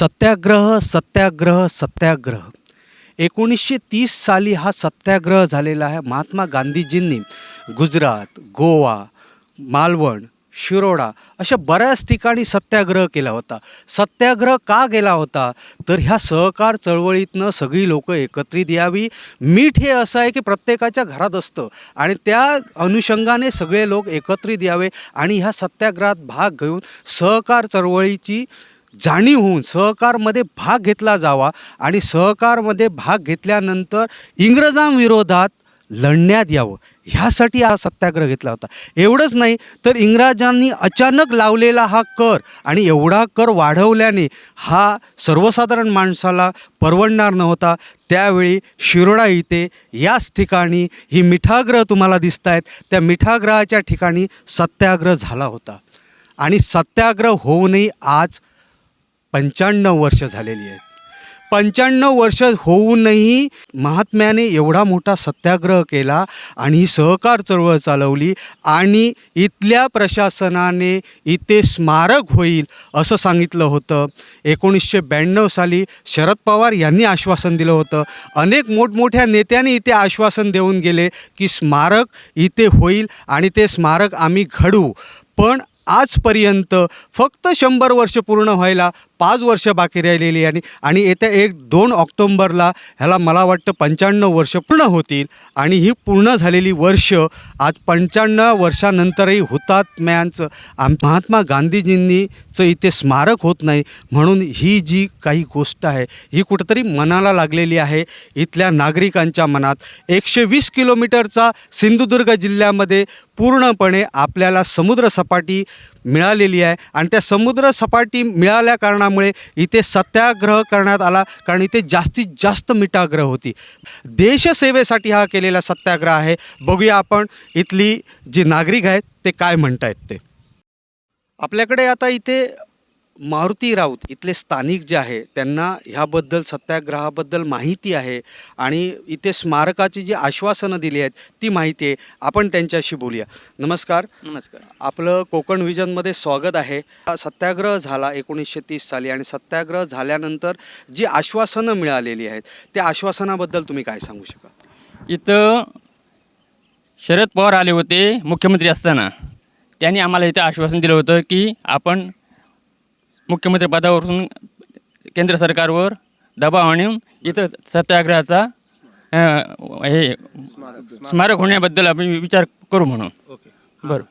सत्याग्रह सत्याग्रह सत्याग्रह. एकोणीसशे तीस साली हा सत्याग्रह झालेला आहे महात्मा गांधीजींनी. गुजरात गोवा मालवण शिरोडा अशा बऱ्याच ठिकाणी सत्याग्रह केला होता. सत्याग्रह का केला होता? तर ह्या सहकार चळवळीतनं सगळी लोकं एकत्रित यावी. मीठ हे असं आहे की प्रत्येकाच्या घरात असतं आणि त्या अनुषंगाने सगळे लोक एकत्रित यावे आणि ह्या सत्याग्रहात भाग घेऊन सहकार चळवळीची जाणीव होऊन सहकारमध्ये भाग घेतला जावा आणि सहकारमध्ये भाग घेतल्यानंतर इंग्रजांविरोधात लढण्यात यावं. ह्यासाठी हा सत्याग्रह घेतला होता. एवढंच नाही तर इंग्रजांनी अचानक लावलेला हा कर आणि एवढा कर वाढवल्याने हा सर्वसाधारण माणसाला परवडणार नव्हता. त्यावेळी शिरोडा इथे याच ठिकाणी ही मिठाग्रह तुम्हाला दिसत आहेत त्या मिठाग्रहाच्या ठिकाणी सत्याग्रह झाला होता. आणि सत्याग्रह होऊनही आज पंच्याण्णव वर्ष झालेली आहेत. पंच्याण्णव वर्ष होऊनही महात्म्याने एवढा मोठा सत्याग्रह केला आणि ही सहकार चळवळ चालवली आणि इथल्या प्रशासनाने इथे स्मारक होईल असं सांगितलं होतं. एकोणीसशे ब्याण्णव साली शरद पवार यांनी आश्वासन दिलं होतं. अनेक मोठमोठ्या नेत्यांनी इथे आश्वासन देऊन गेले की स्मारक इथे होईल आणि ते स्मारक आम्ही घडू पण आजपर्यंत फक्त शंभर वर्ष पूर्ण व्हायला पाच वर्ष बाकी राहिलेली आणि आणि येत्या एक दोन ऑक्टोंबरला ह्याला मला वाटतं पंच्याण्णव वर्ष पूर्ण होतील. आणि ही पूर्ण झालेली वर्ष आज पंच्याण्णव वर्षानंतरही हुतात्म्यांचं आम महात्मा गांधीजींनीचं इथे स्मारक होत नाही. म्हणून ही जी काही गोष्ट आहे ही कुठंतरी मनाला लागलेली आहे. इथल्या नागरिकांच्या मनात एकशे वीस किलोमीटरचा सिंधुदुर्ग जिल्ह्यामध्ये पूर्णपणे आपल्याला समुद्रसपाटी मिळालेली आहे. आणि त्या समुद्र सपाटी मिळाल्या कारणामुळे इथे सत्याग्रह करण्यात आला. कारण इथे जास्तीत जास्त मिठाग्रह होती. देशसेवेसाठी हा केलेला सत्याग्रह आहे. बघूया आपण इथली जी नागरिक आहेत ते काय म्हणतायत ते. आपल्याकडे आता इथे मारुती राऊत इथले स्थानिक जे आहे त्यांना ह्याबद्दल सत्याग्रहाबद्दल माहिती आहे आणि इथे स्मारकाची जी आश्वासनं दिली आहेत ती माहिती आहे. आपण त्यांच्याशी बोलूया. नमस्कार. नमस्कार. आपलं कोकण विजनमध्ये स्वागत आहे. हा सत्याग्रह झाला एकोणीसशे तीस साली आणि सत्याग्रह झाल्यानंतर जी आश्वासनं मिळालेली आहेत त्या आश्वासनाबद्दल तुम्ही काय सांगू शकाल? इथं शरद पवार आले होते मुख्यमंत्री असताना. त्यांनी आम्हाला इथं आश्वासन दिलं होतं की आपण मुख्यमंत्री पदावरून केंद्र सरकारवर दबाव आणून इथं सत्याग्रहाचा अं, हे स्मारक होण्याबद्दल आपण विचार करू म्हणून. ओके. बरं.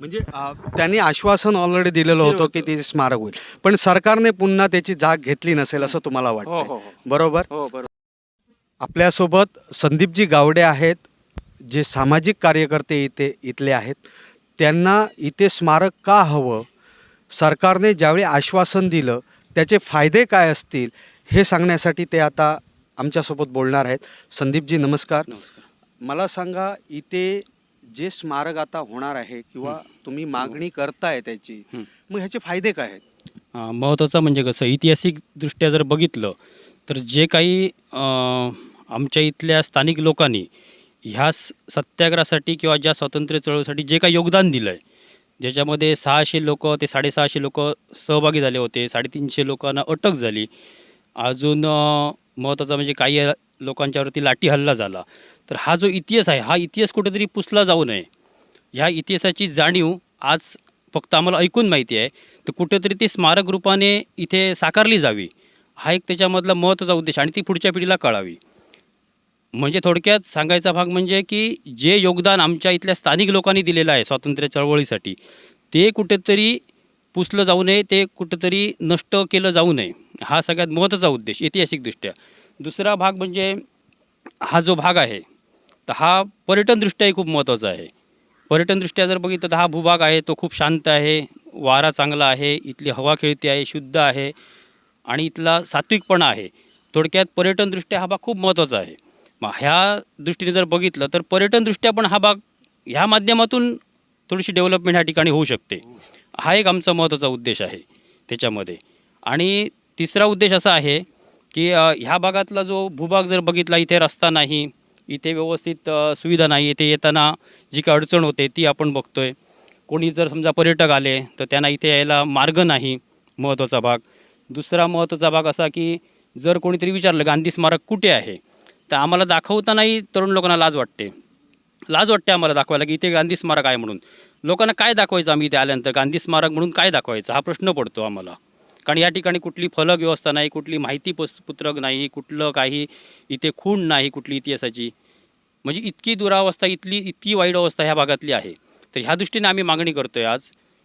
म्हणजे अ, त्यांनी आश्वासन ऑलरेडी दिलेलं होतं की ते स्मारक होईल. पण सरकारने पुन्हा त्याची जाग घेतली नसेल असं तुम्हाला हो, हो, वाटतं हो. बरोबर? हो बरोबर. आपल्यासोबत संदीपजी गावडे आहेत जे सामाजिक कार्यकर्ते इथे इथले आहेत. त्यांना इथे स्मारक का हवं? सरकारने ज्यावेळी आश्वासन दिलं त्याचे फायदे काय असतील हे सांगण्यासाठी ते आता आमच्यासोबत बोलणार आहेत. संदीपजी नमस्कार. नमस्कार. मला सांगा इथे जे स्मारक आता होणार आहे किंवा तुम्ही मागणी करताय त्याची. मग ह्याचे फायदे काय आहेत? महत्त्वाचं म्हणजे कसं ऐतिहासिकदृष्ट्या जर बघितलं तर जे काही आमच्या इथल्या स्थानिक लोकांनी ह्या स- सत्याग्रहासाठी किंवा ज्या स्वातंत्र्य चळवळीसाठी जे काही योगदान दिलं आहे ज्याच्यामध्ये सहाशे लोक ते साडेसहाशे लोक सहभागी झाले होते साडेतीनशे लोकांना अटक झाली. अजून महत्त्वाचा म्हणजे काही लोकांच्यावरती लाठी हल्ला झाला. तर हा जो इतिहास आहे हा इतिहास कुठेतरी पुसला जाऊ नये. ह्या इतिहासाची जाणीव आज फक्त आम्हाला ऐकून माहिती आहे. तर कुठेतरी ती स्मारक रूपाने इथे साकारली जावी. हा एक त्याच्यामधला महत्त्वाचा उद्देश आणि ती पुढच्या पिढीला कळावी. म्हणजे थोडक्यात सांगायचा भाग म्हणजे की जे योगदान आमच्या इथल्या स्थानिक लोकांनी दिलेलं आहे स्वातंत्र्य चळवळीसाठी ते कुठेतरी पुसलं जाऊ नये ते कुठेतरी नष्ट केलं जाऊ नये हा सगळ्यात महत्त्वाचा उद्देश ऐतिहासिकदृष्ट्या. दुसरा भाग म्हणजे हा जो भाग आहे तर हा पर्यटनदृष्ट्याही खूप महत्त्वाचा आहे. पर्यटनदृष्ट्या जर बघितलं तर हा भूभाग आहे तो खूप शांत आहे वारा चांगला आहे इथली हवा खेळती आहे शुद्ध आहे आणि इथला सात्विकपणा आहे. थोडक्यात पर्यटनदृष्ट्या हा भाग खूप महत्त्वाचा आहे. मग ह्या दृष्टीने जर बघितलं तर पर्यटनदृष्ट्या पण हा भाग ह्या माध्यमातून थोडीशी डेव्हलपमेंट ह्या ठिकाणी होऊ शकते. हा एक आमचा महत्त्वाचा उद्देश आहे त्याच्यामध्ये. आणि तिसरा उद्देश असा आहे की ह्या भागातला जो भूभाग जर बघितला इथे रस्ता नाही इथे व्यवस्थित सुविधा नाही इथे येताना जी काही अडचण होते ती आपण बघतो आहे कोणी जर समजा पर्यटक आले तर त्यांना इथे यायला मार्ग नाही महत्त्वाचा भाग. दुसरा महत्त्वाचा भाग असा की जर कोणीतरी विचारलं गांधी स्मारक कुठे आहे? तर आम्हाला दाखवतानाही तरुण लोकांना लाज वाटते. लाज वाटते आम्हाला दाखवायला की इथे गांधी स्मारक आहे म्हणून. लोकांना काय दाखवायचं आम्ही इथे आल्यानंतर? गांधी स्मारक म्हणून काय दाखवायचं? हा प्रश्न पडतो आम्हाला. कारण या ठिकाणी कुठली फलक व्यवस्था नाही कुठली माहिती पुस पुत्रक नाही कुठलं काही इथे खूण नाही कुठली इतिहासाची. म्हणजे इतकी दुरावस्था इथली इतकी वाईट अवस्था ह्या भागातली आहे. तर ह्या दृष्टीने आम्ही मागणी करतो आहे आज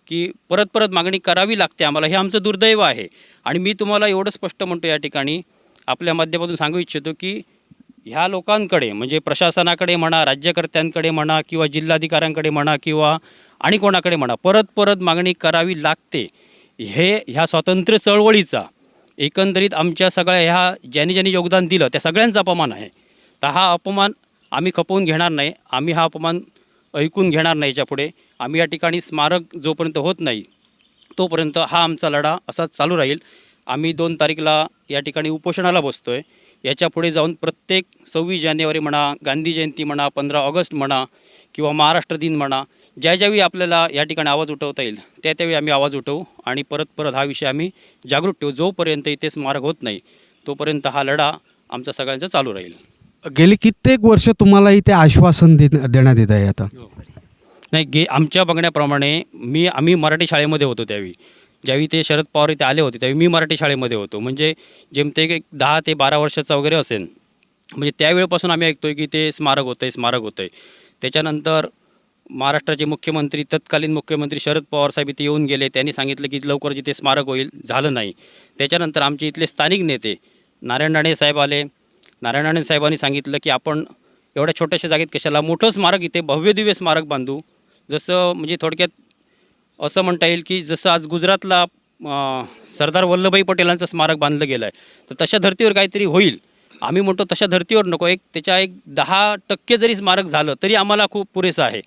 की परत परत मागणी करावी लागते आम्हाला. हे आमचं दुर्दैव आहे. आणि मी तुम्हाला एवढं स्पष्ट म्हणतो या ठिकाणी. आपल्या माध्यमातून सांगू इच्छितो की ह्या लोकांकडे म्हणजे प्रशासनाकडे म्हणा राज्यकर्त्यांकडे म्हणा किंवा जिल्हाधिकाऱ्यांकडे म्हणा किंवा आणि कोणाकडे म्हणा परत परत मागणी करावी लागते. हे ह्या स्वातंत्र्य चळवळीचा एकंदरीत आमच्या सगळ्या ह्या ज्यांनी ज्यांनी योगदान दिलं त्या सगळ्यांचा अपमान आहे. तर हा अपमान आम्ही खपवून घेणार नाही आम्ही हा अपमान ऐकून घेणार नाही याच्यापुढे आम्ही या ठिकाणी स्मारक जोपर्यंत होत नाही तोपर्यंत हा आमचा लढा असाच चालू राहील. आम्ही दोन तारीखला या ठिकाणी उपोषणाला बसतो आहे याच्यापुढे जाऊन प्रत्येक सव्वीस जानेवारी म्हणा गांधी जयंती म्हणा पंधरा ऑगस्ट म्हणा किंवा महाराष्ट्र दिन म्हणा ज्या ज्यावेळी आपल्याला या ठिकाणी आवाज उठवता येईल त्या त्यावेळी आम्ही आवाज उठवू आणि परत परत हा विषय आम्ही जागृत ठेवू. जोपर्यंत इथे स्मारक होत नाही तोपर्यंत हा लढा आमचा सगळ्यांचा चालू राहील. गेली कित्येक वर्ष तुम्हाला इथे आश्वासन दे देण्यात येत आहे आता? नाही गे आमच्या बघण्याप्रमाणे मी आम्ही मराठी शाळेमध्ये होतो त्यावेळी. ज्यावेळी ते शरद पवार इथे आले होते त्यावेळी मी मराठी शाळेमध्ये होतो. म्हणजे जेमते एक दहा ते बारा वर्षाचा वगैरे असेल. म्हणजे त्यावेळेपासून आम्ही ऐकतोय की ते स्मारक होतं आहे स्मारक होतं आहे त्याच्यानंतर महाराष्ट्राचे मुख्यमंत्री तत्कालीन मुख्यमंत्री शरद पवार साहेब इथे येऊन गेले. त्यांनी सांगितलं की लवकर जिथे स्मारक होईल झालं नाही. त्याच्यानंतर आमचे इथले स्थानिक नेते नारायण राणे साहेब आले. नारायण राणे साहेबांनी सांगितलं की आपण एवढ्या छोट्याशा जागेत कशाला मोठं स्मारक इथे भव्य दिव्य स्मारक बांधू. जसं म्हणजे थोडक्यात असं म्हणता येईल की जसं आज गुजरातला सरदार वल्लभभाई पटेलांचं स्मारक बांधलं गेलं आहे तर तशा धर्तीवर काहीतरी होईल. आम्ही म्हणतो तशा धर्तीवर नको एक त्याच्या एक दहा टक्के जरी स्मारक झालं तरी आम्हाला खूप पुरेसं आहे.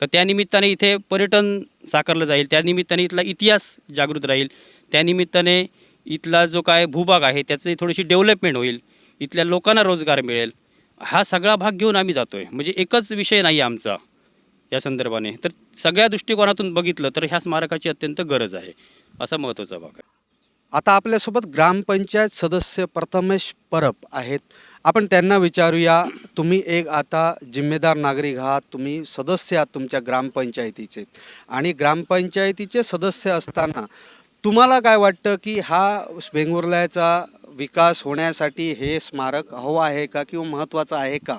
तर त्यानिमित्ताने इथे पर्यटन साकारलं जाईल त्यानिमित्ताने इथला इतिहास जागृत राहील त्यानिमित्ताने इथला जो काय भूभाग आहे त्याची थोडीशी डेव्हलपमेंट होईल इथल्या लोकांना रोजगार मिळेल हा सगळा भाग घेऊन आम्ही जातो आहे म्हणजे एकच विषय नाही आहे आमचा. या संदर्भाने. तर सगळ्या दृष्टिकोनातून बघितलं तर ह्या स्मारकाची अत्यंत गरज आहे. असा महत्त्वाचा भाग आहे. आता आपल्यासोबत ग्रामपंचायत सदस्य प्रथमेश परब आहेत. आपण त्यांना विचारूया तुम्ही एक आता जिम्मेदार नागरिक आहात तुम्ही सदस्य आहात तुमच्या ग्रामपंचायतीचे. आणि ग्रामपंचायतीचे सदस्य असताना तुम्हाला काय वाटतं की हा वेंगुर्ल्याचा विकास होण्यासाठी हे स्मारक हवं आहे का किंवा महत्त्वाचं आहे का?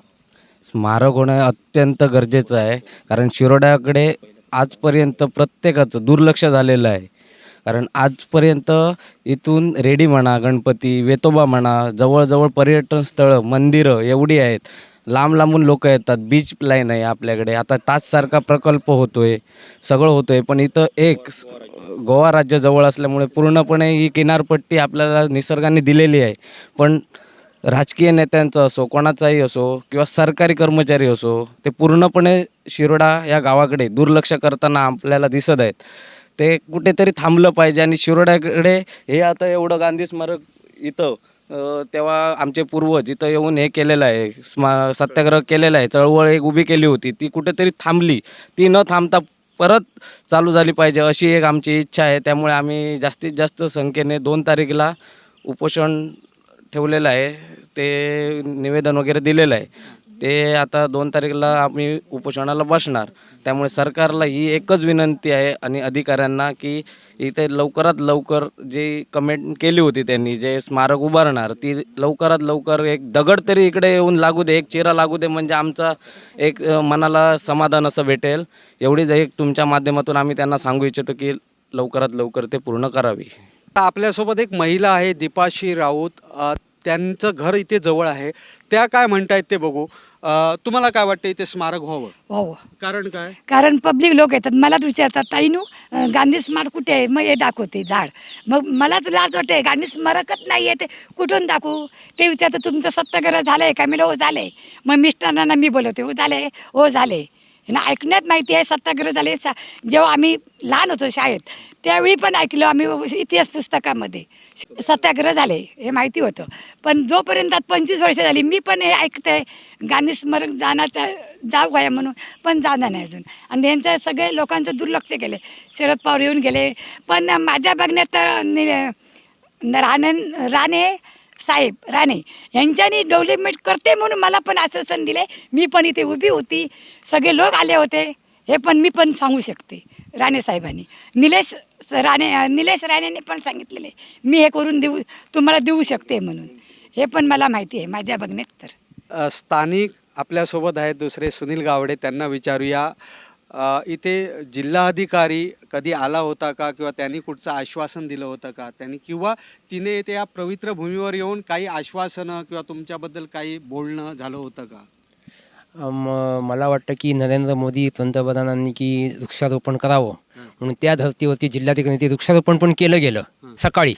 स्मारक होणं अत्यंत गरजेचं आहे. कारण शिरोड्याकडे आजपर्यंत प्रत्येकाचं दुर्लक्ष झालेलं आहे. कारण आजपर्यंत इथून रेडी म्हणा गणपती वेतोबा म्हणा जवळजवळ पर्यटन स्थळं मंदिरं एवढी आहेत. लांब लांबून लोक येतात. बीच लाईन आहे आपल्याकडे. आता ताजसारखा प्रकल्प होतो आहे सगळं होतं आहे पण इथं एक गोवा राज्य जवळ असल्यामुळे पूर्णपणे ही किनारपट्टी आपल्याला निसर्गाने दिलेली आहे. पण राजकीय नेत्यांचं असो कोणाचाही असो किंवा सरकारी कर्मचारी असो ते पूर्णपणे शिरोडा या गावाकडे दुर्लक्ष करताना आपल्याला दिसत आहेत. ते कुठेतरी थांबलं पाहिजे आणि शिरोड्याकडे हे आता एवढं गांधी स्मारक इथं तेव्हा आमचे पूर्वज इथं येऊन हे केलेलं आहे स्मा सत्याग्रह केलेला आहे चळवळ एक उभी केली होती ती कुठेतरी थांबली. ती न थांबता परत चालू झाली पाहिजे अशी एक आमची इच्छा आहे. त्यामुळे आम्ही जास्तीत जास्त संख्येने दोन तारीखला उपोषण ठेवलेलं आहे. ते निवेदन वगैरे दिलेलं आहे. ते आता दोन तारखेला आम्ही उपोषणाला बसणार. त्यामुळे सरकारला ही एकच विनंती आहे आणि अधिकाऱ्यांना की इथे लवकरात लवकर जी कमेंट केली होती त्यांनी जे स्मारक उभारणार ती लवकरात लवकर एक दगड तरी इकडे येऊन लागू दे एक चिरा लागू दे म्हणजे आमचा एक मनाला समाधान असं भेटेल. एवढीच एक तुमच्या माध्यमातून आम्ही त्यांना सांगू इच्छितो की लवकरात लवकर ते पूर्ण करावी. आपल्यासोबत एक महिला आहे दीपाशी राऊत. त्यांचं घर इथे जवळ आहे. त्या काय म्हणतायत ते बघू. अ, तुम्हाला काय वाटतं इथे स्मारक व्हावं? हो. कारण काय? कारण पब्लिक लोक येतात. मलाच विचारतात ताईनू अं, गांधी स्मारक कुठे आहे? मग हे दाखवते झाड. मग मलाच लाज वाटते गांधी स्मारकच नाही आहे ते. कुठून दाखवू? ते विचारतं तुमचं सत्याग्रह झालं आहे का? मी हो झालं आहे मग मिस्टरांना मी बोलवते हो झाले हो झाले ऐकण्यात माहिती आहे सत्याग्रह झाले सा जेव्हा आम्ही लहान होतो शाळेत त्यावेळी पण ऐकलं आम्ही इतिहास पुस्तकामध्ये. सत्याग्रह झाले हे माहिती होतं. पण जोपर्यंत आता पंचवीस वर्ष झाली मी पण हे ऐकते गांधी स्मरण जाण्याचा जाऊ आहे म्हणून पण जाणार नाही अजून. आणि यांचं सगळे लोकांचं दुर्लक्ष केले शरद पवार येऊन गेले. पण माझ्या बघण्यात तर नि- राणे राणे साहेब राणे यांच्यानी डेव्हलपमेंट करते म्हणून मला पण आश्वासन दिले मी पण इथे उभी होती. सगळे लोक आले होते. हे पण मी पण सांगू शकते. राणे साहेबांनी. निलेश राणे निलेश राणेंनी पण सांगितलेले मी हे करून देऊ तुम्हाला देऊ शकते म्हणून. हे पण मला माहिती आहे माझ्या बघण्यात तर. स्थानिक आपल्यासोबत आहेत दुसरे सुनील गावडे त्यांना विचारूया. इथे जिल्हाधिकारी कधी आला होता का किंवा त्यांनी कुठचं आश्वासन दिलं होतं का? त्यांनी किंवा तिने इथे या पवित्र भूमीवर येऊन काही आश्वासनं किंवा तुमच्याबद्दल काही बोलणं झालं होतं का? म- मला वाटतं की नरेंद्र मोदी पंतप्रधानांनी की वृक्षारोपण करावं. म्हणून त्या धर्तीवरती जिल्हाधिकारी ते वृक्षारोपण पण केलं गेलं. सकाळी.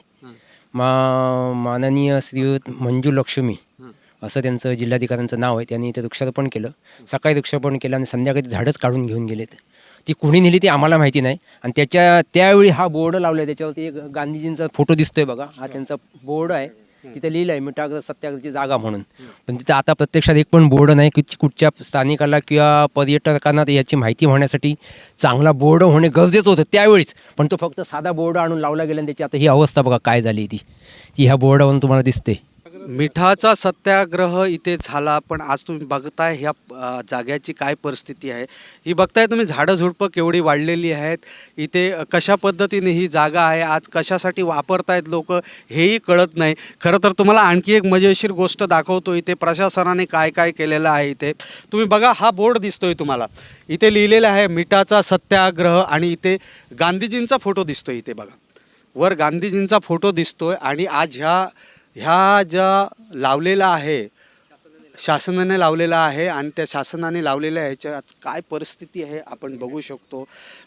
मा माननीय श्रीयुत मंजू लक्ष्मी असं त्यांचं जिल्हाधिकाऱ्यांचं नाव आहे. त्यांनी ते वृक्षारोपण केलं. सकाळी वृक्षारोपण केलं आणि संध्याकाळी झाडच काढून घेऊन गेलेत. ती कुणी नेली ते आम्हाला माहिती नाही. आणि त्याच्या त्यावेळी हा बोर्ड लावला आहे त्याच्यावरती एक गांधीजींचा फोटो दिसतोय बघा. हा त्यांचा बोर्ड आहे. तिथे लिहिलं आहे मिठाग्रह सत्याग्रहाची जागा म्हणून. पण तिथं आता प्रत्यक्षात एक पण बोर्ड नाही की कुठच्या स्थानिकाला किंवा पर्यटकांना याची माहिती होण्यासाठी चांगला बोर्ड होणे गरजेचं होतं त्यावेळीच. पण तो फक्त साधा बोर्ड आणून लावला गेला आणि त्याची आता ही अवस्था बघा काय झाली ती. ती ह्या बोर्डावरून तुम्हाला दिसते. मिठाचा सत्याग्रह इथे झाला पण आज तुम्ही बघताय ह्या अ, जाग्याची काय परिस्थिती आहे. ही बघताय तुम्ही झाडं झुडपं केवढी वाढलेली आहेत. इथे कशा पद्धतीने ही जागा आहे आज कशासाठी वापरतायत लोक हेही कळत नाही. खरं तर तुम्हाला आणखी एक मजेशीर गोष्ट दाखवतो इथे प्रशासनाने काय काय केलेलं आहे इथे. तुम्ही बघा हा बोर्ड दिसतोय तुम्हाला. इथे लिहिलेला आहे मिठाचा सत्याग्रह आणि इथे गांधीजींचा फोटो दिसतोय इथे बघा. वर गांधीजींचा फोटो दिसतोय आणि आज ह्या ह्या ज्या लावलेला आहे शासनाने लावलेला आहे आणि त्या शासनाने लावलेल्या ह्याच्यात काय परिस्थिती आहे आपण बघू शकतो.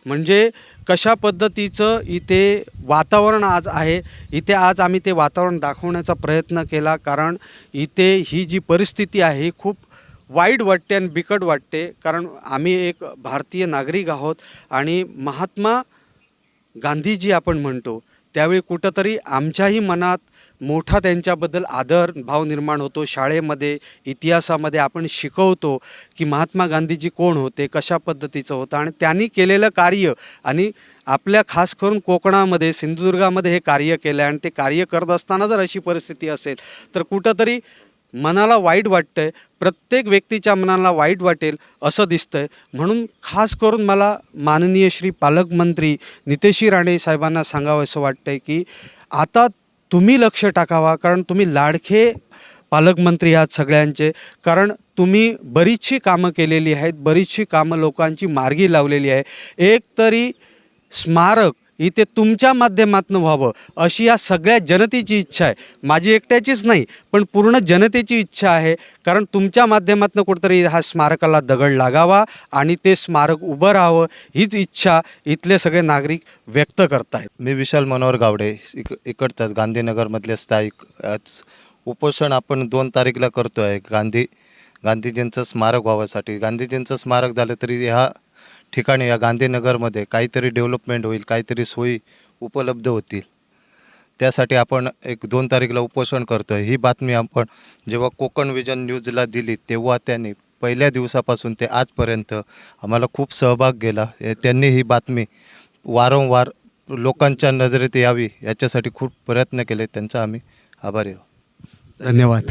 म्हणजे कशा पद्धतीचं इथे वातावरण आज आहे इथे आज आम्ही ते वातावरण दाखवण्याचा प्रयत्न केला कारण इथे ही जी परिस्थिती आहे ही खूप वाईट वाटते आणि बिकट वाटते. कारण आम्ही एक भारतीय नागरिक आहोत आणि महात्मा गांधीजी आपण म्हणतो त्यावेळी कुठंतरी आमच्याही मनात मोठा त्यांच्याबद्दल आदर भाव निर्माण होतो. शाळेमध्ये इतिहासामध्ये आपण शिकवतो की महात्मा गांधीजी कोण होते कशा पद्धतीचं होतं आणि त्यांनी केलेलं कार्य आणि आपल्या खास करून कोकणामध्ये सिंधुदुर्गामध्ये हे कार्य केलं आहे आणि ते कार्य करत असताना जर अशी परिस्थिती असेल तर कुठंतरी मनाला वाईट वाटतं आहे प्रत्येक व्यक्तीच्या मनाला वाईट वाटेल असं दिसतं आहे म्हणून खास करून मला माननीय श्री पालकमंत्री नितेशी राणे साहेबांना सांगावं असं आहे की आता तुम्ही लक्ष टाकावा कारण तुम्ही लाडखे पालकमंत्री आहात सगळ्यांचे. कारण तुम्ही बरीचशी कामं केलेली आहेत बरीचशी कामं लोकांची मार्गी लावलेली आहे. एक तरी स्मारक इथे तुमच्या माध्यमातून व्हावं अशी या सगळ्या जनतेची इच्छा आहे. माझी एकट्याचीच नाही पण पूर्ण जनतेची इच्छा आहे. कारण तुमच्या माध्यमातून कुठेतरी हा स्मारकाला दगड लागावा आणि ते स्मारक उभं राहावं हीच इच्छा इथले सगळे नागरिक व्यक्त करतायत. मी विशाल मनोहर गावडे इक इकडचाच गांधीनगरमधले स्थायिक उपोषण आपण दोन तारीखला करतो आहे गांधी गांधीजींचं स्मारक व्हावासाठी गांधीजींचं स्मारक झालं तरी ह्या ठिकाणी या गांधीनगरमध्ये काहीतरी डेव्हलपमेंट होईल काहीतरी सोयी उपलब्ध होतील. त्यासाठी आपण एक दोन तारीखला उपोषण करतो आहे ही बातमी आपण जेव्हा कोकण विजन न्यूजला दिली तेव्हा त्यांनी पहिल्या दिवसापासून ते आजपर्यंत आम्हाला खूप सहभाग गेला त्यांनी ही बातमी वारंवार लोकांच्या नजरेत यावी याच्यासाठी खूप प्रयत्न केले. त्यांचा आम्ही आभारी आहोत. धन्यवाद.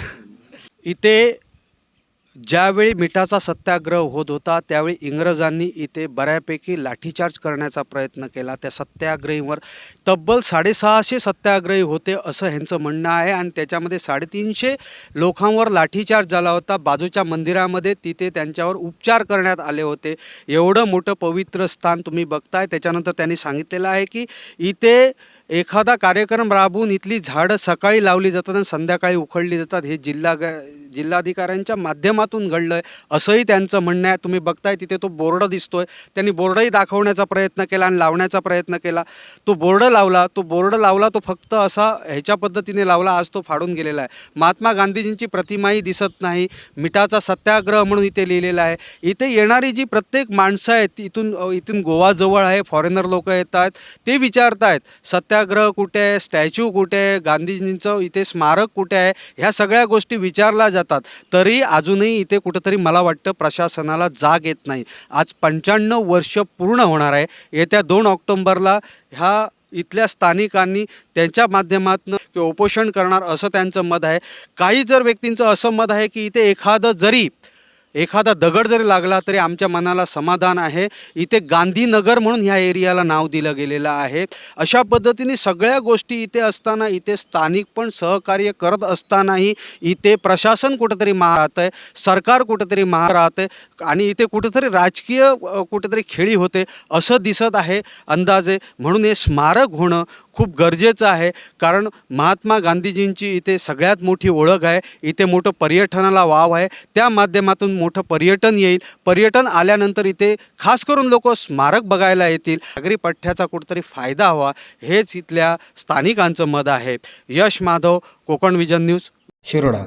इथे ज्यावेळी मिठाचा सत्याग्रह होत होता त्यावेळी इंग्रजांनी इथे बऱ्यापैकी लाठीचार्ज करण्याचा प्रयत्न केला. त्या सत्याग्रहीवर तब्बल साडेसहाशे सत्याग्रही होते असं ह्यांचं म्हणणं आहे आणि त्याच्यामध्ये साडेतीनशे लोकांवर लाठीचार्ज झाला होता. बाजूच्या मंदिरामध्ये तिथे त्यांच्यावर उपचार करण्यात आले होते. एवढं मोठं पवित्र स्थान तुम्ही बघताय. त्याच्यानंतर त्यांनी सांगितलेलं आहे की इथे एखादा कार्यक्रम राबवून इथली झाडं सकाळी लावली जातात आणि संध्याकाळी उखडली जातात. हे जिल्हा जिल्हाधिकाऱ्यांच्या माध्यमातून घडलं आहे असंही त्यांचं म्हणणं आहे. तुम्ही बघताय तिथे तो बोर्ड दिसतो आहे त्यांनी बोर्डही दाखवण्याचा प्रयत्न केला आणि लावण्याचा प्रयत्न केला. तो बोर्ड लावला तो बोर्ड लावला तो फक्त असा ह्याच्या पद्धतीने लावला आज तो फाडून गेलेला आहे. महात्मा गांधीजींची प्रतिमाही दिसत नाही. मिठाचा सत्याग्रह म्हणून इथे लिहिलेला आहे. इथे येणारी जी प्रत्येक माणसं आहेत इथून इथून गोवाजवळ आहे फॉरेनर लोक येत आहेत ते विचारत आहेत सत्याग्रह कुठे आहे स्टॅच्यू कुठे आहे गांधीजींचं इथे स्मारक कुठे आहे ह्या सगळ्या गोष्टी विचारल्या जातात. तरी अजूनही इथे कुठंतरी मला वाटतं प्रशासनाला जाग येत नाही. आज पंच्याण्णव वर्ष पूर्ण होणार आहे. येत्या दोन ऑक्टोंबरला ह्या इथल्या स्थानिकांनी त्यांच्या माध्यमातून किंवा उपोषण करणार असं त्यांचं मत आहे. काही जर व्यक्तींचं असं मत आहे की इथे एखादं जरी एखादा दगड जरी लागला तरी आमच्या मनाला समाधान आहे. इथे गांधीनगर म्हणून ह्या एरियाला नाव दिलं गेलेलं आहे. अशा पद्धतीने सगळ्या गोष्टी इथे असताना इथे स्थानिक पण सहकार्य करत असतानाही इथे प्रशासन कुठंतरी महा राहत आहे सरकार कुठंतरी महा राहत आहे आणि इथे कुठंतरी राजकीय कुठेतरी कुठंतरी खेळी होते असं दिसत आहे अंदाजे. म्हणून हे स्मारक होणं खूप गरजेचं आहे. कारण महात्मा गांधीजींची इथे सगळ्यात मोठी ओळख आहे. इथे मोठं पर्यटनाला वाव आहे. त्या माध्यमातून मोठं पर्यटन येईल. पर्यटन आल्यानंतर इथे खास करून लोक स्मारक बघायला येतील. नागरी पठ्ठ्याचा कुठंतरी फायदा हवा हेच इथल्या स्थानिकांचं मत आहे. Yash Madhav Konkan vision news Shiroda.